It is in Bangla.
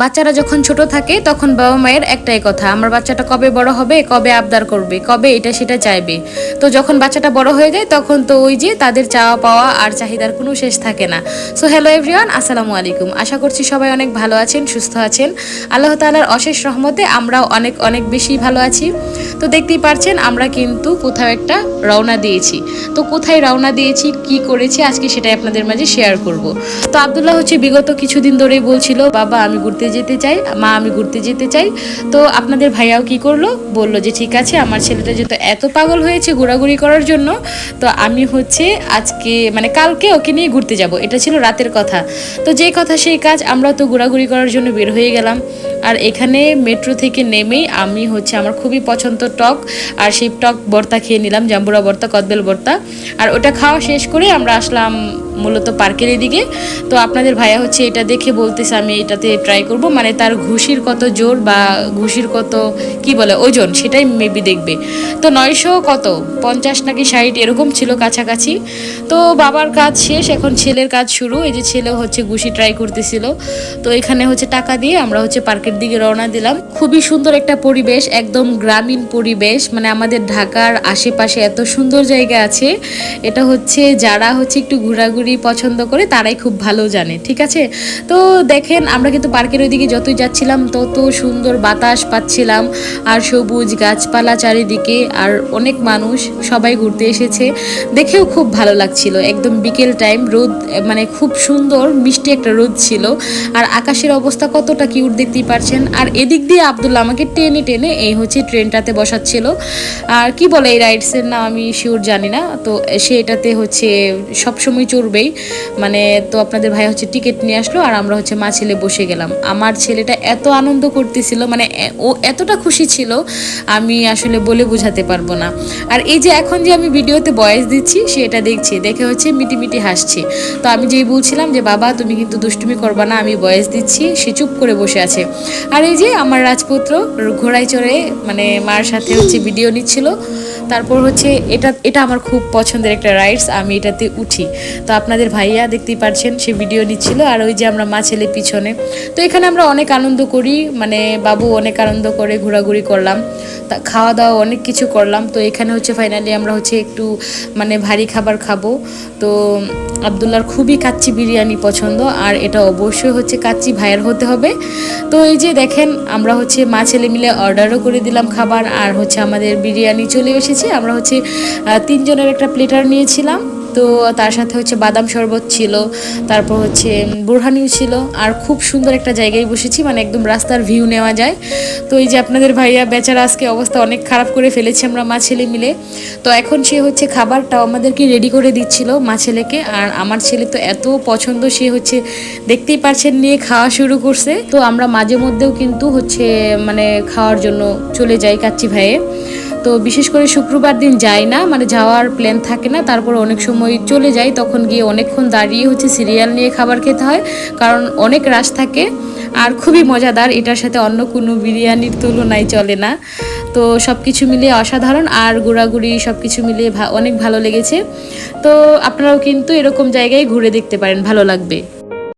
বাচ্চারা যখন ছোট থাকে, তখন বাবা মায়ের একটাই কথা, আমার বাচ্চাটা কবে বড় হবে, কবে আবদার করবে, কবে এটা সেটা চাইবে? তো যখন বাচ্চাটা বড় হয়ে যায়, তখন তো ওই যে তাদের চাওয়া পাওয়া আর চাহিদার কোনো শেষ থাকে না। সো হ্যালো এভরিওয়ান আসসালামু আলাইকুম। আশা করছি সবাই অনেক ভালো আছেন, সুস্থ আছেন। আল্লাহ তালার অশেষ রহমতে আমরাও অনেক অনেক বেশি ভালো আছি। তো দেখতেই পারছেন, আমরা কিন্তু কোথাও একটা রওনা দিয়েছি। তো কোথায় রওনা দিয়েছি, কি করেছি, আজকে সেটাই আপনাদের মাঝে শেয়ার করব। তো আবদুল্লাহ হচ্ছে বিগত কিছুদিন ধরেই বলছিল, বাবা, আমি ঘুরতে যেতে চাই, মা, আমি ঘুরতে যেতে চাই। তো আপনাদের ভাইয়াও কি করল? বলল যে, ঠিক আছে, আমার ছেলেটা যেহেতু এত পাগল হয়েছে ঘোরাঘুরি করার জন্য, তো আমি হচ্ছে আজকে মানে কালকে ওকে নিয়ে ঘুরতে যাব। এটা ছিল রাতের কথা। তো যে কথা সেই কাজ আমরা তো ঘোরাঘুরি করার জন্য বের হয়ে গেলাম। আর এখানে মেট্রো থেকে নেমেই আমি হচ্ছে আমার খুবই পছন্দ টক, আর সেই টক বর্তা খেয়ে নিলাম, জাম্বুরা বর্তা, কদবেল বর্তা। আর ওটা খাওয়া শেষ করে আমরা আসলাম মূলত পার্কের এদিকে। তো আপনাদের ভাইয়া হচ্ছে এটা দেখে বলতেছে, আমি এটাতে ট্রাই করব। মানে তার ঘুষির কত জোর বা ঘুষির কত, কি বলে, ওজন, সেটাই মেবি দেখবে। তো নয়শো কত? পঞ্চাশ নাকি ষাট? এরকম ছিল কাছাকাছি। তো বাবার কাজ শেষ, এখন ছেলের কাজ শুরু। এই যে ছেলে হচ্ছে ঘুষি ট্রাই করতেছিল। তো এখানে হচ্ছে টাকা দিয়ে আমরা হচ্ছে পার্কের দিকে রওনা দিলাম। খুবই সুন্দর একটা পরিবেশ, একদম গ্রামীণ পরিবেশ। মানে আমাদের ঢাকার আশেপাশে এত সুন্দর জায়গা আছে। এটা হচ্ছে যারা হচ্ছে একটু ঘোরাঘুরি পছন্দ করে তারাই খুব ভালো জানে, ঠিক আছে? তো দেখেন, আমরা কিন্তু পার্কের ওইদিকে যতই যাচ্ছিলাম, তত সুন্দর বাতাস পাচ্ছিলাম, আর সবুজ গাছপালা চারিদিকে, আর অনেক মানুষ সবাই ঘুরতে এসেছে। দেখেও খুব ভালো লাগছিল, একদম বিকেল টাইম, রোদ মানে খুব সুন্দর, মিষ্টি একটা রোদ ছিল, আর আকাশের অবস্থা কতটা কিউট দেখতেই পারছেন। আর এদিক দিয়ে আবদুল্লা আমাকে টেনে টেনে এই হচ্ছে ট্রেনটাতে বসাচ্ছিল। আর কি বলে এই রাইডসের নাম আমি শিওর জানি না, তো সে এটাতে হচ্ছে সবসময় চড়বেই মানে তো আপনাদের ভাই হচ্ছে টিকিট নিয়ে আসলো আর আমরা হচ্ছে মা ছেলে বসে গেলাম। আমার ছেলেটা এত আনন্দ করতেছিল মানে ও এতটা খুশি ছিল, আমি আসলে বলে বোঝাতে পারব না। আর এই যে এখন যে আমি ভিডিওতে বয়স দিচ্ছি সে এটা দেখছে, দেখে হচ্ছে মিটি মিটি হাসছে। তো আমি যেই বলছিলাম যে, বাবা, তুমি কিন্তু দুষ্টুমি করবা না, আমি বয়স দিচ্ছি। সে চুপ করে বসে আছে। আর এই যে আমার রাজপুত্র ঘোড়ায় চড়ে মানে মার সাথে হচ্ছে ভিডিও নিচ্ছিল। তারপর হচ্ছে এটা এটা আমার খুব পছন্দের একটা রাইডস আমি এটাতে উঠি। তো আপনাদের ভাইয়া দেখতেই পারছেন, সে ভিডিও নিচ্ছিল, আর ওই যে আমরা মা ছেলে পিছনে। তো এখানে আমরা অনেক আনন্দ করি মানে বাবু অনেক আনন্দ করে, ঘোরাঘুরি করলাম। তা খাওয়া দাওয়া অনেক কিছু করলাম। তো এখানে হচ্ছে ফাইনালি আমরা হচ্ছে একটু মানে ভারী খাবার খাব। তো আবদুল্লার খুবই কাচ্চি বিরিয়ানি পছন্দ আর এটা অবশ্যই হচ্ছে কাচ্চি ভাইয়ের হতে হবে। তো এই যে দেখেন, আমরা হচ্ছে মা ছেলে মিলে অর্ডারও করে দিলাম খাবার আর হচ্ছে আমাদের বিরিয়ানি চলে এসেছে। আমরা হচ্ছে তিনজনের একটা প্লেটার নিয়েছিলাম। তো তার সাথে হচ্ছে বাদাম শরবত ছিল, তারপর হচ্ছে বুরহানিও ছিল, আর খুব সুন্দর একটা জায়গায় বসেছি মানে একদম রাস্তার ভিউ নেওয়া যায়। তো এই যে আপনাদের ভাইয়া বেচারা আজকে অবস্থা অনেক খারাপ করে ফেলেছি আমরা মা ছেলে মিলে। তো এখন সে হচ্ছে খাবারটাও আমাদেরকে রেডি করে দিচ্ছিল মা ছেলেকে, আর আমার ছেলে তো এত পছন্দ, সে হচ্ছে দেখতেই পারছেন নিয়ে খাওয়া শুরু করছে। তো আমরা মাঝে মধ্যেও কিন্তু হচ্ছে মানে খাওয়ার জন্য চলে যাই কাচ্চি ভাইয়ে। তো বিশেষ করে শুক্রবার দিন যাই না মানে যাওয়ার প্ল্যান থাকে না, তারপর অনেক সময় চলে যাই তখন গিয়ে অনেকক্ষণ দাঁড়িয়ে হচ্ছে সিরিয়াল নিয়ে খাবার খেতে হয়, কারণ অনেক রাশ থাকে আর খুবই মজাদার, এটার সাথে অন্য কোনো বিরিয়ানির তুলনায় চলে না। তো সব কিছু মিলিয়ে অসাধারণ আর ঘোরাঘুরি সব কিছু মিলিয়ে অনেক ভালো লেগেছে। তো আপনারাও কিন্তু এরকম জায়গায় ঘুরে দেখতে পারেন, ভালো লাগবে।